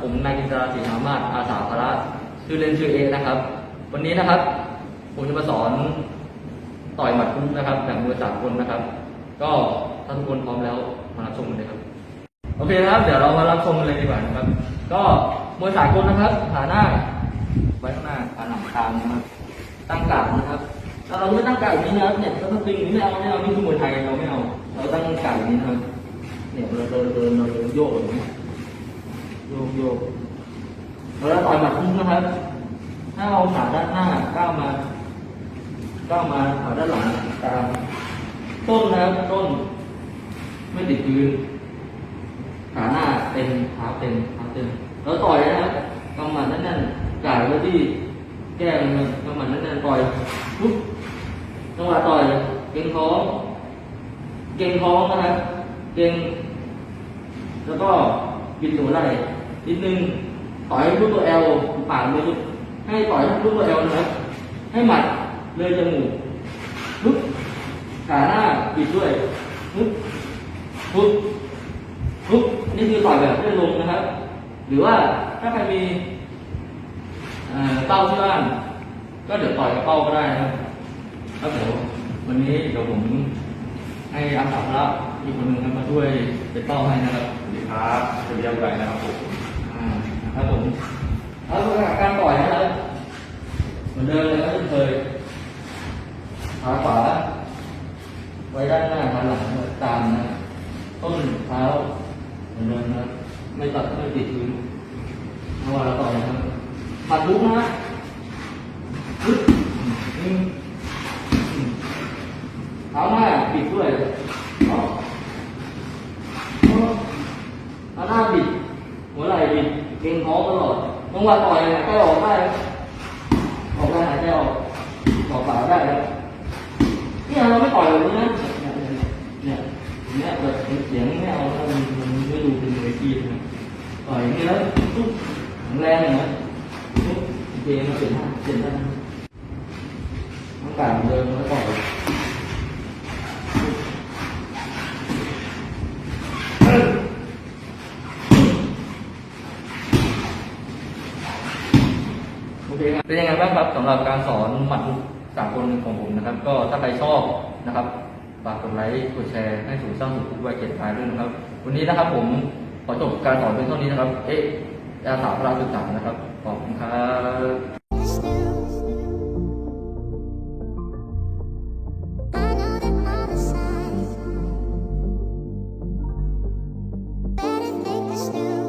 ผมนายกิตราศรีสามารถอาสาพระชื่อเล่นชื่อเอนะครับ วันนี้นะครับ ผมจะมาสอนต่อยหมัดคุกนะครับแบบมือสากลนนะครับ ก็ถ้าทุกคนพร้อมแล้วมารับชมกันเลยครับ โอเคนะครับ เดี๋ยวเรามารับชมกันเลยดีกว่านะครับ ก็มวยสากลนะครับขาหน้าไว้ข้างหน้าขาหลังตามนะครับตั้งกาดนะครับถ้าเราไม่ตั้งกาดอย่างนี้นะครับเนี่ยเราต้องตึงอย่างนี้ไม่เอาไม่เอานี่คือมวยไทยเราไม่เอา เราตั้งกาดอย่างนี้นะครับเนี่ยเราเดินเดินเราเดินโยกอย่างนี้ โยกโยกแล้วต่อยหมัดคุกนะครับ ถ้าเอาขาด้านหน้าก้าวมาก้าวมาขาด้านหลังตามต้นนะครับต้น ไม่ติดพื้นขาหน้าเต็มเท้าเต็มเท้าเต็มแล้วต่อยนะครับกำหมัดนั่นๆจ่ายไว้ที่แก้มนะครับกำหมัดนั่นๆต่อยปุ๊บจังหวะต่อยเก่งท้อง เก่งท้องนะครับ เก่งแล้วก็บิดหัวไหล่ นิดนึงต่อยรูปตัวแอลปากเลยให้ต่อยรูปตัวแอลนะครับให้หมัดเลยจมูกปุ๊บขาหน้าบิดด้วยปุ๊บปุ๊บทุกนี่คือต่อยแบบไม่ลงนะครับ หรือว่าถ้าใครมีเอ่อเป้าที่บ้านก็เดี๋ยวต่อยกับเป้าก็ได้นะครับแล้วเดี๋ยววันนี้เดี๋ยวผมให้อาสาพระอีกคนหนึ่งมาช่วยเป็นเป้าให้นะครับสวัสดีครับจะเรียกอะไรนะครับผม อ่าครับผมแล้วการต่อยนะครับเหมือนเดิมเลยก็เคยขาขวาไว้ด้านหน้าขาหลังตามนะต้นเท้าเหมือนเดิมนะครับไม่ตัดไม่ติดพื้นเพราว่าเราต่อยนะครับปัดลุกนะเท้าหน้าปิดด้วยเอาเอาเอาหน้าบิด หัวไหล่บิ ดเกร็งท้องตลอดจังหวะต่อยเนี่ยก็ออกได้ออกได้หายใจออกออกปากได้ครับเนี่ยเราไม่ต่อยแบบนี้นะเนี่ยเนี่ยเนี่ยแบบเสียงไม่เอาแล้วมันไม่ดูเป็นมืออาชีนะต่อยอย่างนี้แล้วปุ๊บแข็งแรงนะปุ๊บเคมาเปลี่ยนท่าเปลี่ยนท่าต้องการเดิมแล้วต่อย โอเคครับเป็นยังไงบ้างครับสำหรับการสอนหมัดสากลของผมนะครับ ก็ถ้าใครชอบนะครับฝากกดไลค์กดแชร์ให้สู่สร้างสุขทุกวัยเกียรติายด้วยนะครับ วันนี้นะครับผมขอจบการสอนเพียงเท่านี้นะครับ เอ๊ะอาสาพระศึกษานะครับ ขอบคุณครับ